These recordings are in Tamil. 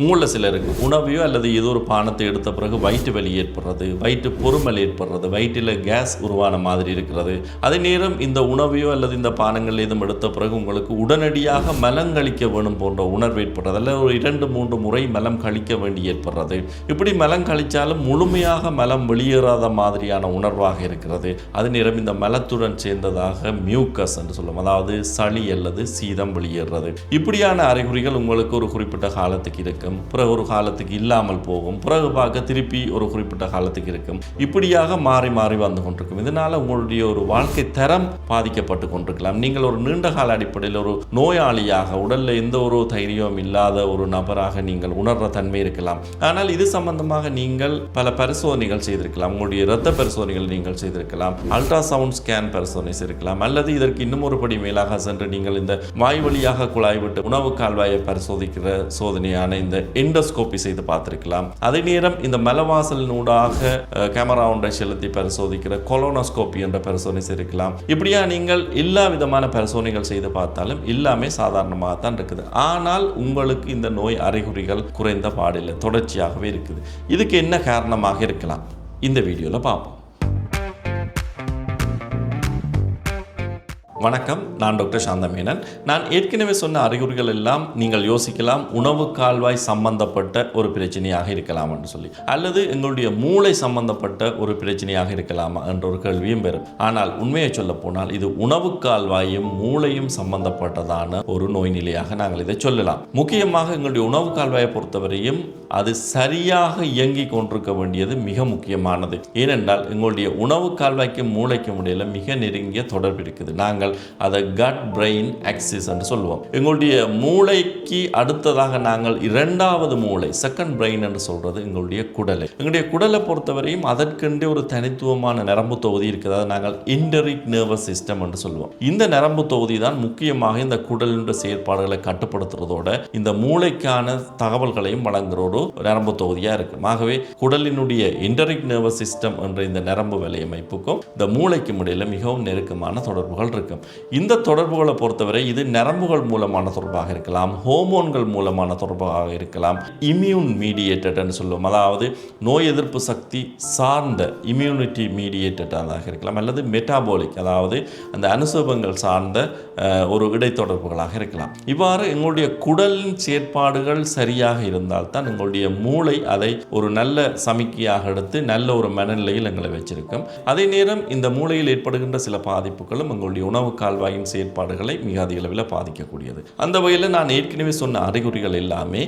உங்களில் சிலருக்கு உணவையோ அல்லது ஏதோ ஒரு பானத்தை எடுத்த பிறகு வயிற்று வலி ஏற்படுறது வயிற்று பொறுமல் ஏற்படுறது வயிற்றில் கேஸ் உருவான மாதிரி இருக்கிறது. அதே நேரம் இந்த உணவையோ அல்லது இந்த பானங்கள் எதுவும் எடுத்த பிறகு உங்களுக்கு உடனடியாக மலம் கழிக்க வேணும் போன்ற உணர்வு ஏற்படுறது. அல்ல ஒரு இரண்டு மூன்று முறை மலம் கழிக்க வேண்டி ஏற்படுறது. இப்படி மலம் கழிச்சாலும் முழுமையாக மலம் வெளியேறாத மாதிரியான உணர்வாக இருக்கிறது. அதே நேரம் இந்த மலத்துடன் சேர்ந்ததாக மியூக்கஸ் என்று சொல்லுவோம். அதாவது சளி அல்லது சீதம் வெளியேறது இப்படியான அறிகுறிகள் உங்களுக்கு ஒரு குறிப்பிட்ட காலத்துக்கு இருக்கும். பிறகு ஒரு காலத்துக்கு இல்லாமல் போகும். பிறகு பார்க்க திருப்பி ஒரு குறிப்பிட்ட காலத்துக்கு இருக்கும். இப்படியாக மாறி மாறி வந்து கொண்டிருக்கும். இதனால உங்களுடைய ஒரு வாழ்க்கை தரம் பாதிக்கப்பட்டு கொண்டிருக்கலாம். நீங்கள் ஒரு நீண்ட கால அடிப்படையில் ஒரு நோயாளியாக உடல்ல எந்த ஒரு தைரியம் இல்லாத ஒரு நபராக நீங்கள் உணர்ற தன்மை இருக்கலாம். ஆனால் இது சம்பந்தமாக நீங்கள் பல பரிசோதனைகள் செய்திருக்கலாம். உங்களுடைய இரத்த பரிசோதனைகள் நீங்கள் செய்திருக்கலாம். அல்ட்ராசவுண்ட் ஸ்கேன் பரிசோதனை செய்திருக்கலாம். அல்லது இதற்கு இன்னும் ஒரு படி மேலாக சென்று நீங்கள் இந்த வாய் வழியாக குழாய் விட்டு உணவு கால்வாயை பரிசோதிக்கிற சோதனையான இந்த இந்த எண்டோஸ்கோபி செய்து பார்த்துருக்கலாம். அதே நேரம் இந்த மலவாசலினூடாக அஹ், கேமரா ஒன்றை செலுத்தி பரிசோதிக்கிற கொலோனோஸ்கோப்பி என்ற பரிசோதனை செய்திருக்கலாம். இப்படியா நீங்கள் எல்லா விதமான பரிசோதனைகள் செய்து பார்த்தாலும் எல்லாமே சாதாரணமாக தான் இருக்குது. ஆனால் உங்களுக்கு இந்த நோய் அறிகுறிகள் குறைந்த பாடில்லை தொடர்ச்சியாகவே இருக்குது. இதுக்கு என்ன காரணமாக இருக்கலாம்? இந்த வீடியோவில் பார்ப்போம். வணக்கம் நான் டாக்டர் சாந்தமேனன். நான் ஏற்கனவே சொன்ன அறிகுறிகள் எல்லாம் நீங்கள் யோசிக்கலாம். உணவு கால்வாய் சம்பந்தப்பட்ட ஒரு பிரச்சனையாக இருக்கலாம் என்று சொல்லி. அல்லது எங்களுடைய மூளை சம்பந்தப்பட்ட ஒரு பிரச்சனையாக இருக்கலாமா என்ற ஒரு கேள்வியும் பெறும் ஆனால் உண்மையை சொல்ல போனால் இது உணவு கால்வாயும் மூளையும் சம்பந்தப்பட்டதான ஒரு நோய் நிலையாக நாங்கள் இதை சொல்லலாம். முக்கியமாக எங்களுடைய உணவு கால்வாயை பொறுத்தவரையும் அது சரியாக இயங்கிக் கொண்டிருக்க வேண்டியது மிக முக்கியமானது. ஏனென்றால் எங்களுடைய உணவு கால்வாய்க்கும் மூளைக்கும் இடையில மிக நெருங்கிய தொடர்பு இருக்குது. நாங்கள் அதை கட் பிரெயின் ஆக்சிஸ் என்று சொல்லுவோம். எங்களுடைய மூளைக்கு அடுத்ததாக நாங்கள் இரண்டாவது மூளை செகண்ட் பிரெயின் என்று சொல்றது எங்களுடைய குடலை. எங்களுடைய குடலை பொறுத்தவரையும் அதற்கென்றே ஒரு தனித்துவமான நரம்பு தொகுதி இருக்குது. அதை நாங்கள் இன்டரிக் நர்வஸ் சிஸ்டம் என்று சொல்லுவோம். இந்த நரம்பு தொகுதி தான் முக்கியமாக இந்த குடலின்ற செயற்பாடுகளை கட்டுப்படுத்துறதோட இந்த மூளைக்கான தகவல்களையும் வழங்குற ஒரு நரம்பு தொகுதியாக இருக்கும் ஆகவே குடலினுடைய இன்டரிக் நர்வஸ் சிஸ்டம் என்ற இந்த நரம்பு வலையமைப்புக்கும் இந்த மூளைக்கும் இடையில மிகவும் நெருக்கமான தொடர்புகள் இருக்கும் இந்த தொடர்புகளை பொறுத்தவரை இது நரம்புகள் மூலமான தொடர்பாக இருக்கலாம் ஹோமோன்கள் மூலமான தொடர்பாக இருக்கலாம் இம்யூன் மீடியேட்டட்னு சொல்லுவோம். அதாவது நோய் எதிர்ப்பு சக்தி சார்ந்த இம்யூனிட்டி மீடியேட்டடாக இருக்கலாம் அல்லது மெட்டாபாலிக் அதாவது அந்த அனுசபங்கள் சார்ந்த ஒரு இடைத்தொடர்புகளாக இருக்கலாம். இவ்வாறு எங்களுடைய குடலின் செயற்பாடுகள் சரியாக இருந்தால் தான் எங்களுடைய மூளை அதை ஒரு நல்ல சமிக்கையாக எடுத்து நல்ல ஒரு மனநிலையில் எங்களை வச்சிருக்கும். அதே நேரம் இந்த மூளையில் ஏற்படுகின்ற சில பாதிப்புகளும் எங்களுடைய உணவு கால்வாயின் செயற்பாடுகளை மிக அதிக அளவில் பாதிக்கக்கூடியது. அந்த வகையில் நான் ஏற்கனவே சொன்ன அறிகுறிகள் எல்லாமே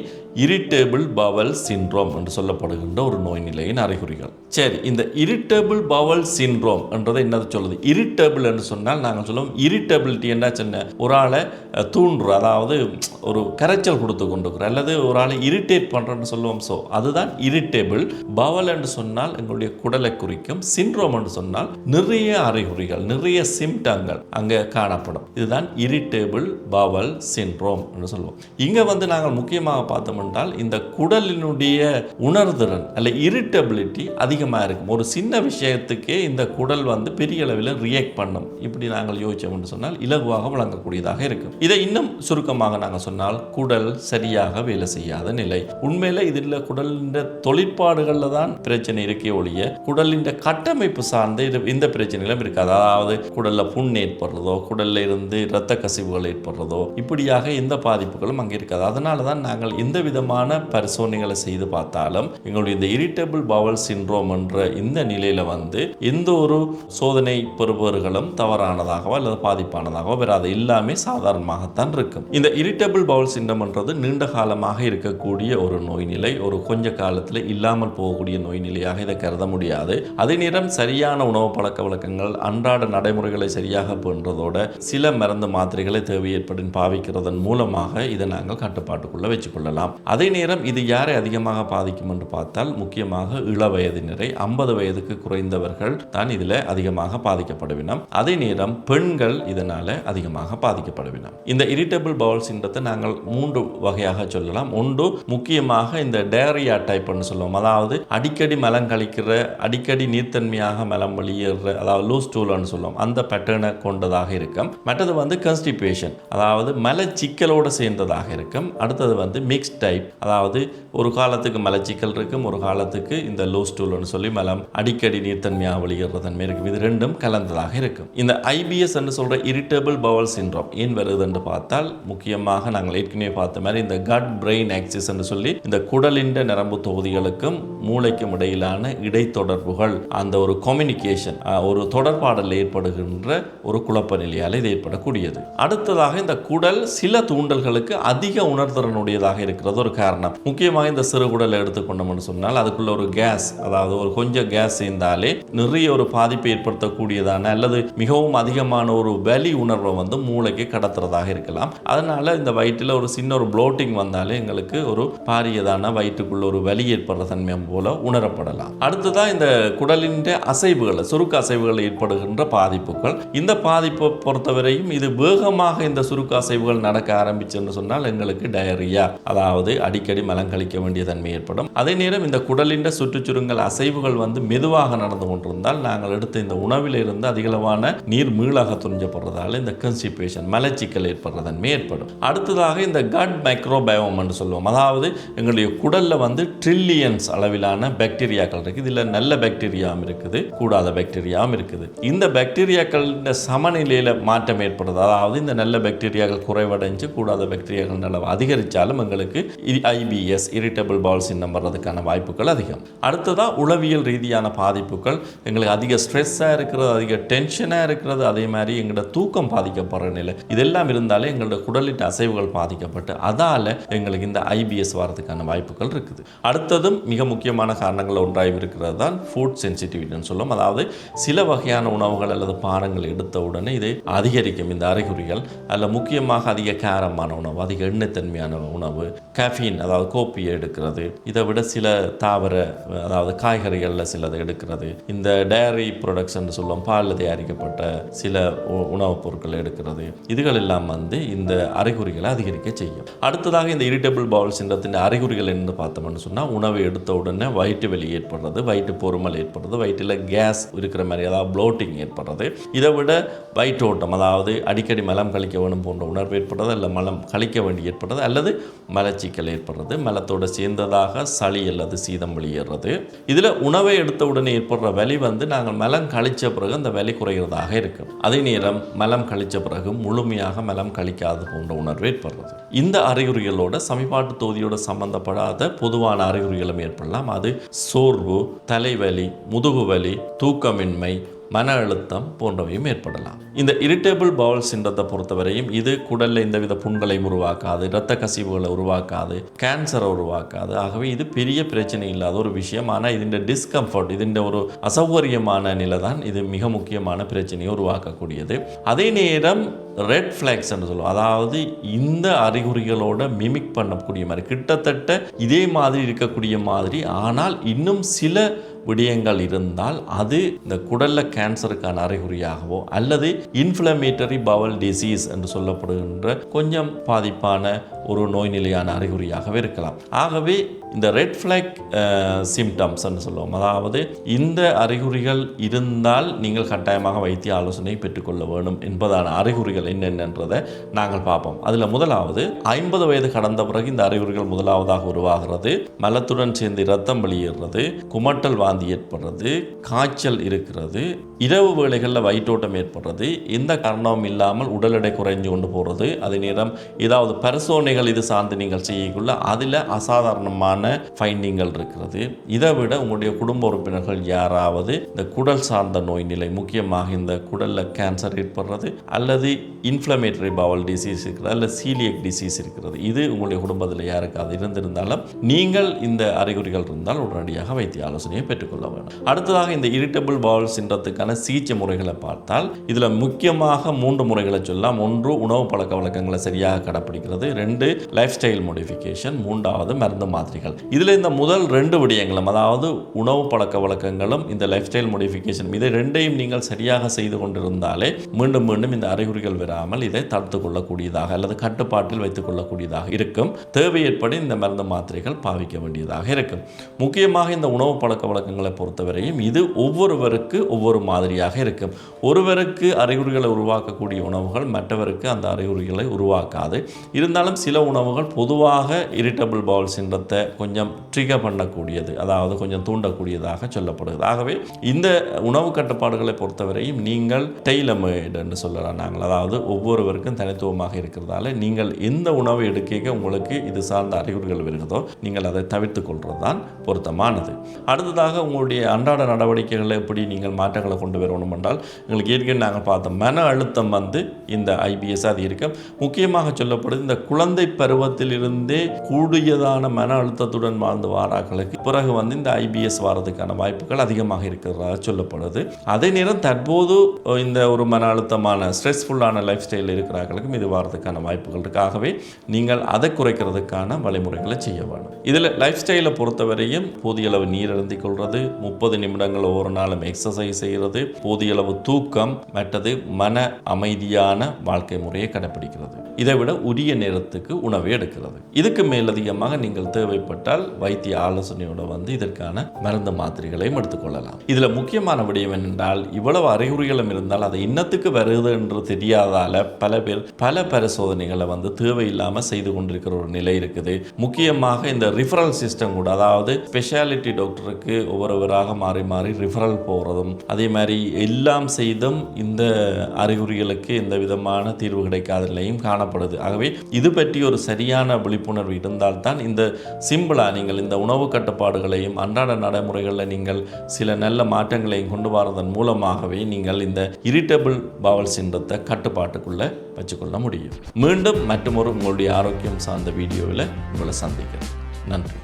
இரிட்டேபிள் பவல் சின்ரோம் என்று சொல்லப்படுகின்ற ஒரு நோய் நிலையின் அறிகுறிகள். சரி இந்த இரிட்டேபிள் பவல் சின்ரோம் என்றதை என்னது சொல்லுது? இரிட்டேபிள் என்று சொன்னால் நாங்கள் சொல்லுவோம் இரிட்டபிலிட்டி என்ன? சொன்ன ஒரு ஆளை அஹ், தூண்டுற அதாவது ஒரு கரைச்சல் கொடுத்து கொண்டுக்கிறோம் அல்லது ஒரு ஆளை இரிட்டேட் பண்ணுறோன்னு சொல்லுவோம். ஸோ அதுதான் இரிட்டேபிள் பவல் என்று சொன்னால் எங்களுடைய குடலை குறிக்கும் சின்ரோம் என்று சொன்னால் நிறைய அறிகுறிகள் நிறைய சிம்டங்கள் அங்கே காணப்படும். இதுதான் இரிட்டேபிள் பவல் சின்ரோம் என்று சொல்லுவோம். இங்கே வந்து நாங்கள் முக்கியமாக பார்த்தோம் என்றால் இந்த குடலினுடைய உணர்திறன் அல்ல இரிட்டபிலிட்டி அதிகமாக இருக்கும். ஒரு சின்ன விஷயத்துக்கே இந்த குடல் வந்து பெரிய அளவில் ரியாக்ட் பண்ணும். இப்படி நாங்கள் யோசிச்சோம் என்று சொன்னால் இலகுவாக வழங்கக்கூடியதாக இருக்கும். இதை இன்னும் சுருக்கமாக நாங்கள் சொன்னால் குடல் சரியாக வேலை செய்யாத நிலை. உண்மையில் இதில் குடலின் தொழிற்பாடுகளில் தான் பிரச்சனை இருக்கே ஒழிய குடலின் கட்டமைப்பு சார்ந்த இது இந்த பிரச்சனைகளும் இருக்காது. அதாவது குடலில் புண் ஏற்படுறதோ குடல்ல இருந்து இரத்த கசிவுகள் ஏற்படுறதோ இப்படியாக எந்த பாதிப்புகளும் அங்கே இருக்காது. அதனால தான் நாங்கள் எந்த விதமான பரிசோதனைகளை செய்து பார்த்தாலும் எங்களுடைய இந்த இரிட்டபிள் பவல் சின்ரோம் என்ற இந்த நிலையில் வந்து எந்த ஒரு சோதனை பெறுபவர்களும் தவறானதாகவோ அல்லது பாதிப்பானதாகவோ வராது. எல்லாமே சாதாரணமாகத்தான் இருக்கும். இந்த இரிட்டபிள் பவுல் சிண்டம்ன்றது நீண்ட காலமாக இருக்கக்கூடிய ஒரு நோய் நிலை ஒரு கொஞ்ச காலத்தில் இல்லாமல் போகக்கூடிய நோய் நிலையாக இதை கருத முடியாது. அதே நேரம் சரியான உணவு பழக்க வழக்கங்கள் அன்றாட நடைமுறைகளை சரியாக பண்ணுறதோட சில மருந்து மாத்திரைகளை தேவை ஏற்படும் பாவிக்கிறதன் மூலமாக இதை நாங்கள் கட்டுப்பாட்டுக்குள்ளே வச்சுக்கொள்ளலாம். அதே நேரம் இது யாரை அதிகமாக பாதிக்கும் என்று பார்த்தால் முக்கியமாக இள வயதினரை ஐம்பது வயதுக்கு குறைந்தவர்கள் தான் இதில் அதிகமாக பாதிக்கப்படுவினம் அதே நேரம் பெண்கள் இதனால் அதிகமாக பாதிக்கப்படுவினம் இந்த இரிட்டபிள் பவுல் சின்றத்தை நாங்கள் மூன்று வகையாக சொல்லலாம். ஒன்று முக்கியமாக இந்த டேரியா டைப்னு சொல்லுவோம். அதாவது அடிக்கடி மலம் கழிக்கிற அடிக்கடி நீர்த்தன்மையாக மலம் வெளியேற அதாவது லூஸ் டூல்னு சொல்லுவோம். அந்த பேட்டர்னை கொண்டதாக சேர்ந்ததாக இருக்கும். மற்றது வந்து கன்ஸ்டிபேஷன் அதாவது மலச்சிக்கலோடு சேர்ந்ததாக இருக்கும். அடுத்தது வந்து மிக்ஸ் டைப் அதாவது ஒரு காலத்துக்கு மலச்சிக்கல் இருக்கும் ஒரு காலத்துக்கு இந்த லூஸ் டூல்னு சொல்லி மலம் அடிக்கடி நீர்த்தன்மையாக வெளியிடுற இருக்கும். இது ரெண்டும் கலந்ததாக இருக்கும். இந்த ஐபிஎஸ் என்று சொல்கிற இரிட்டபிள் பவல் சின்ரோம் ஏன் வருது என்று பார்த்தால் முக்கியமாக நாங்கள் ஏற்கனவே பார்த்த மாதிரி இந்த கட் பிரெயின் ஆக்சிஸ் என்று சொல்லி இந்த குடலின் நரம்பு தொகுதிகளுக்கும் மூளைக்கும் இடையிலான இடைத்தொடர்புகள் அந்த ஒரு கம்யூனிகேஷன் ஒரு தொடர்பாடல் ஏற்படுகின்ற ஒரு குழப்பம் வெப்பநிலையால் இது ஏற்படக்கூடியது. அடுத்ததாக இந்த குடல் சில தூண்டல்களுக்கு அதிக உணர்திறனுடையதாக இருக்கிறது. ஒரு காரணம். முக்கியமாக இந்த சிறு குடலை எடுத்துக்கொண்டோம்னு சொன்னால் அதுக்குள்ள ஒரு கேஸ் அதாவது ஒரு கொஞ்சம் கேஸ் சேர்ந்தாலே நிறைய ஒரு பாதிப்பை ஏற்படுத்தக்கூடியதான அல்லது மிகவும் அதிகமான ஒரு வலி உணர்வை வந்து மூளைக்கு கடத்துறதாக இருக்கலாம். அதனால இந்த வயிற்றில் ஒரு சின்ன ஒரு ப்ளோட்டிங் வந்தாலே எங்களுக்கு ஒரு பாரியதான வயிற்றுக்குள்ள ஒரு வலி ஏற்படுற தன்மை போல உணரப்படலாம். அடுத்ததான் இந்த குடலின் அசைவுகள் சுருக்க அசைவுகள் ஏற்படுகின்ற பாதிப்புகள். இந்த பாதிப்பு பொறுத்தவரையும் இது வேகமாக இந்த சுருக்க அசைவுகள் நடக்க ஆரம்பிச்சுன்னு சொன்னால் எங்களுக்கு டயரியா அதாவது அடிக்கடி மலம் கழிக்க வேண்டிய தன்மை ஏற்படும். அதே நேரம் இந்த குடலின் சுற்றுச்சுருங்கல் அசைவுகள் வந்து மெதுவாக நடந்து கொண்டிருந்தால் நாங்கள் எடுத்த இந்த உணவில் இருந்து அதிகளவான நீர் மீளாக துணிஞ்சப்படுறதால இந்த கன்ஸ்டிபேஷன் மலச்சிக்கல் ஏற்படுற தன்மை ஏற்படும். அடுத்ததாக இந்த கட் மைக்ரோபயோம் என்று சொல்லுவோம். அதாவது எங்களுடைய குடல்ல வந்து ட்ரில்லியன்ஸ் அளவிலான பாக்டீரியாக்கள் இருக்குது. இதில் நல்ல பாக்டீரியாவும் இருக்குது கூடாத பாக்டீரியாவும் இருக்குது. இந்த பாக்டீரியாக்கள் சமநிலையில் மாற்றம் ஏற்படுது. அதாவது இந்த நல்ல பாக்டீரியாக்கள் குறைவடைஞ்சு கூடாத பாக்டீரியாக்கள் அளவு அதிகரித்தாலும் எங்களுக்கு ஐபிஎஸ் இரிட்டபிள் பால்ஸ் சின்னம் வர்றதுக்கான வாய்ப்புகள் அதிகம். அடுத்ததாக உளவியல் ரீதியான பாதிப்புகள். எங்களுக்கு அதிக ஸ்ட்ரெஸ்ஸாக இருக்கிறது அதிக டென்ஷனாக இருக்கிறது. அதே மாதிரி எங்களோட தூக்கம் பாதிக்கப்படுற நிலை. இதெல்லாம் இருந்தாலே எங்களோட குடலின் அசைவுகள் பாதிக்கப்பட்டு அதால் எங்களுக்கு இந்த ஐபிஎஸ் வரதுக்கான வாய்ப்புகள் இருக்குது. அடுத்ததும் மிக முக்கியமான காரணங்கள் ஒன்றாக இருக்கிறது தான் ஃபுட் சென்சிட்டிவிட்டின்னு சொல்லும். அதாவது சில வகையான உணவுகள் அல்லது பானங்கள் எடுத்த உடனே இது அதிகரிக்கும் இந்த அறிகுறிகள். அதில் முக்கியமாக அதிக காரமான உணவு அதிக எண்ணெய்த்தன்மையான உணவு கஃபீன் அதாவது கோப்பியை எடுக்கிறது. இதை விட சில தாவர அதாவது காய்கறிகளில் சிலதை எடுக்கிறது. இந்த டயரி ப்ரொடக்ஷன் சொல்லுவோம் பாலில் தயாரிக்கப்பட்ட சில உ- உணவுப் பொருட்களை எடுக்கிறது. இதுகள் எல்லாம் வந்து இந்த அறிகுறிகளை அதிகரிக்க செய்யும். அடுத்ததாக இந்த இரிட்டபிள் பவுல் சின்றத்தின் அறிகுறிகள் என்று பார்த்தோம்னு சொன்னால் உணவை எடுத்த உடனே வயிற்று வெளி ஏற்படுறது வயிற்று பொறுமல் ஏற்படுறது வயிற்றில் கேஸ் இருக்கிற மாதிரி அதாவது ப்ளோட்டிங் ஏற்படுறது. இதை விட வயிற்றோட்டம் அதாவது அடிக்கடி மலம் கழிக்க வேணும் போன்ற உணர்வு ஏற்படுறது அல்ல மலம் கழிக்க வேண்டி ஏற்படுறது அல்லது மலச்சிக்கல் ஏற்படுறது மலத்தோடு சேர்ந்ததாக சளி அல்லது சீதம் வெளியேறது. இதில் உணவை எடுத்த உடனே ஏற்படுற வலி வந்து நாங்கள் மலம் கழித்த பிறகு அந்த வலி குறைகிறதாக இருக்கும். அதே நேரம் மலம் கழித்த பிறகு முழுமையாக மலம் கழிக்காது போன்ற உணர்வு ஏற்படுறது. இந்த அறிகுறிகளோட சமிபாட்டு தொகுதியோட சம்பந்தப்படாத பொதுவான அறிகுறிகளும் ஏற்படலாம். அது சோர்வு தலைவலி முதுகுவலி தூக்கமின்மை மன அழுத்தம் போன்றவையும் ஏற்படலாம். இந்த இரிட்டபிள் பவுல் சின்றத்தை பொறுத்தவரையும் இது குடலில் எந்தவித புண்களை உருவாக்காது இரத்த கசிவுகளை உருவாக்காது கேன்சரை உருவாக்காது. ஆகவே இது பெரிய பிரச்சனை இல்லாத ஒரு விஷயம். ஆனால் இதன் டிஸ்கம்ஃபர்ட் இதன் ஒரு அசௌகரியமான நிலை தான் இது மிக முக்கியமான பிரச்சனையை உருவாக்கக்கூடியது. அதே நேரம் ரெட் ஃப்ளாக்ஸ் என்று சொல்லுவோம். அதாவது இந்த அறிகுறிகளோட மிமிக் பண்ணக்கூடிய மாதிரி கிட்டத்தட்ட இதே மாதிரி இருக்கக்கூடிய மாதிரி. ஆனால் இன்னும் சில விடயங்கள் இருந்தால் அது இந்த குடல்ல கேன்சருக்கான அறிகுறியாகவோ அல்லது இன்ஃப்ளமேட்டரி பவல் டிசீஸ் என்று சொல்லப்படுகின்ற கொஞ்சம் பாதிப்பான ஒரு நோய் நிலையான அறிகுறியாகவே இருக்கலாம். ஆகவே இந்த ரெட் ஃப்ளாக் சிம்டம்ஸ்ன்னு சொல்லுவோம். அதாவது இந்த அறிகுறிகள் இருந்தால் நீங்கள் கட்டாயமாக வைத்திய ஆலோசனை பெற்றுக்கொள்ள வேண்டும் என்பதான அறிகுறிகள் என்னென்னன்றதை நாங்கள் பார்ப்போம். அதில் முதலாவது ஐம்பது வயது கடந்த பிறகு இந்த அறிகுறிகள் முதலாவதாக உருவாகிறது. மலத்துடன் சேர்ந்து இரத்தம் வெளியேறுறது குமட்டல் வாந்தி ஏற்படுறது காய்ச்சல் இருக்கிறது இரவு வேளைகளில் வயிற்றோட்டம் ஏற்படுறது எந்த காரணமும் இல்லாமல் உடல் எடை குறைஞ்சு கொண்டு போகிறது அதே நேரம் ஏதாவது வேலைகள் இது சார்ந்து நீங்கள் செய்யக்குள்ள அதில் அசாதாரணமான ஃபைண்டிங்கள் இருக்கிறது. இதை விட உங்களுடைய குடும்ப உறுப்பினர்கள் யாராவது இந்த குடல் சார்ந்த நோய் நிலை முக்கியமாக இந்த குடலில் கேன்சர் ஏற்படுறது அல்லது இன்ஃப்ளமேட்டரி பவல் டிசீஸ் இருக்கிறது அல்ல சீலியக் டிசீஸ் இருக்கிறது இது உங்களுடைய குடும்பத்தில் யாருக்கு அது இருந்திருந்தாலும் நீங்கள் இந்த அறிகுறிகள் இருந்தால் உடனடியாக வைத்திய ஆலோசனையை பெற்றுக்கொள்ள வேண்டும். அடுத்ததாக இந்த இரிட்டபிள் பவல் சின்றத்துக்கான சிகிச்சை முறைகளை பார்த்தால் இதில் முக்கியமாக மூன்று முறைகளை சொல்லலாம். ஒன்று உணவு பழக்க வழக்கங்களை சரியாக கடைப்பிடிக்கிறது. ரெண்டு லைஃப் ஸ்டைல் மோடிஃபிகேஷன் மூன்றாவது மருந்து மாத்திரைகள். இதில் இந்த முதல் ரெண்டு விடயங்களும் அதாவது உணவு பழக்க வழக்கங்களும் இந்த லைஃப் ஸ்டைல் மோடிஃபிகேஷன் இதை ரெண்டையும் நீங்கள் சரியாக செய்து கொண்டிருந்தாலே மீண்டும் மீண்டும் இந்த அறிகுறிகள் வராமல் இதை தடுத்து கொள்ளக்கூடியதாக அல்லது கட்டுப்பாட்டில் வைத்துக் கொள்ளக்கூடியதாக இருக்கும். தேவை ஏற்படி இந்த மருந்து மாத்திரைகள் பாவிக்க வேண்டியதாக இருக்கும். முக்கியமாக இந்த உணவு பழக்க வழக்கங்களை பொறுத்தவரையும் இது ஒவ்வொருவருக்கு ஒவ்வொரு மாதிரியாக இருக்கும். ஒருவருக்கு அறிகுறிகளை உருவாக்கக்கூடிய உணவுகள் மற்றவருக்கு அந்த அறிகுறிகளை உருவாக்காது. இருந்தாலும் சில உணவுகள் பொதுவாக இரிட்டபிள் பவுல் சின்றத்தை கொஞ்சம் ட்ரிகர் பண்ணக்கூடியது அதாவது கொஞ்சம் தூண்டக்கூடியதாக சொல்லப்படுகிறது. ஆகவே இந்த உணவு கட்டுப்பாடுகளை பொறுத்தவரையும் நீங்கள் டெய்லமேட் என்று சொல்லலாம் நாங்கள். அதாவது ஒவ்வொருவருக்கும் தனித்துவமாக இருக்கிறதால நீங்கள் எந்த உணவை எடுக்க உங்களுக்கு இது சார்ந்த அறிகுறிகள் வருகிறதோ நீங்கள் அதை தவிர்த்து கொள்வது தான் பொருத்தமானது. அடுத்ததாக உங்களுடைய அன்றாட நடவடிக்கைகளை எப்படி நீங்கள் மாற்றங்களை கொண்டு வரணும் என்றால் எங்களுக்கு ஏற்கனவே நாங்கள் பார்த்தோம் மன அழுத்தம் வந்து இந்த ஐபிஎஸ் அது இருக்கும் முக்கியமாக சொல்லப்படுது இந்த குழந்தை பருவத்திலிருந்தே கூடியதான மன அழுத்தத்துடன் வாழ்ந்து வாராக்களுக்கு பிறகு வந்து இந்த ஐபிஎஸ் வாரதுக்கான வாய்ப்புகள் அதிகமாக இருக்கிறதாக சொல்லப்படுது. அதே நேரம் தற்போது இந்த ஒரு மன அழுத்தமான ஸ்ட்ரெஸ்ஃபுல்லான லைஃப் ஸ்டைலில் இருக்கிறார்களுக்கும் இது வாரதுக்கான வாய்ப்புகள் இருக்காகவே நீங்கள் அதை குறைக்கிறதுக்கான வழிமுறைகளை செய்ய வேணும் இதில் லைஃப் ஸ்டைலை பொறுத்தவரையும் போதிய அளவு நீர் அருந்திக் கொள்வது முப்பது நிமிடங்கள் ஒவ்வொரு நாளும் எக்ஸசைஸ் செய்கிறது போதிய அளவு தூக்கம் மற்றது மன அமைதியான வாழ்க்கை முறையை கடைப்பிடிக்கிறது. இதை விட உரிய நேரத்துக்கு உணவை எடுக்கிறது. இதுக்கு மேலதிகமாக நீங்கள் தேவைப்பட்டால் வைத்திய ஆலோசனையோட வந்து இதற்கான மருந்து மாத்திரைகளையும் எடுத்துக்கொள்ளலாம். இதில் முக்கியமான விடயம் என்னென்றால் இவ்வளவு அறிகுறிகளும் இருந்தால் அதை இன்னத்துக்கு வருது என்று தெரியாதால பல பேர் பல பரிசோதனைகளை வந்து தேவையில்லாமல் செய்து கொண்டிருக்கிற ஒரு நிலை இருக்குது. முக்கியமாக இந்த ரிஃபரல் சிஸ்டம் கூட அதாவது ஸ்பெஷாலிட்டி டாக்டருக்கு ஒவ்வொருவராக மாறி மாறி ரிஃபரல் போகிறதும் அதே மாதிரி எல்லாம் செய்தும் இந்த அறிகுறிகளுக்கு எந்த விதமான தீர்வு கிடைக்காத நிலையும் காணப்படுது. ஆகவே இது பற்றி ஒரு சரியான விழிப்புணர்வு இருந்தால்தான் இந்த சிம்பிளாக நீங்கள் இந்த உணவு கட்டுப்பாடுகளையும் அன்றாட நடைமுறைகளில் நீங்கள் சில நல்ல மாற்றங்களையும் கொண்டு வரதன் மூலமாகவே நீங்கள் இந்த இரிட்டபிள் பவல் சின்றத்தை கட்டுப்பாட்டுக்குள்ளே வச்சுக்கொள்ள முடியும். மீண்டும் மற்றொரு உங்களுடைய ஆரோக்கியம் சார்ந்த வீடியோவில் உங்களை சந்திக்கிறேன். நன்றி.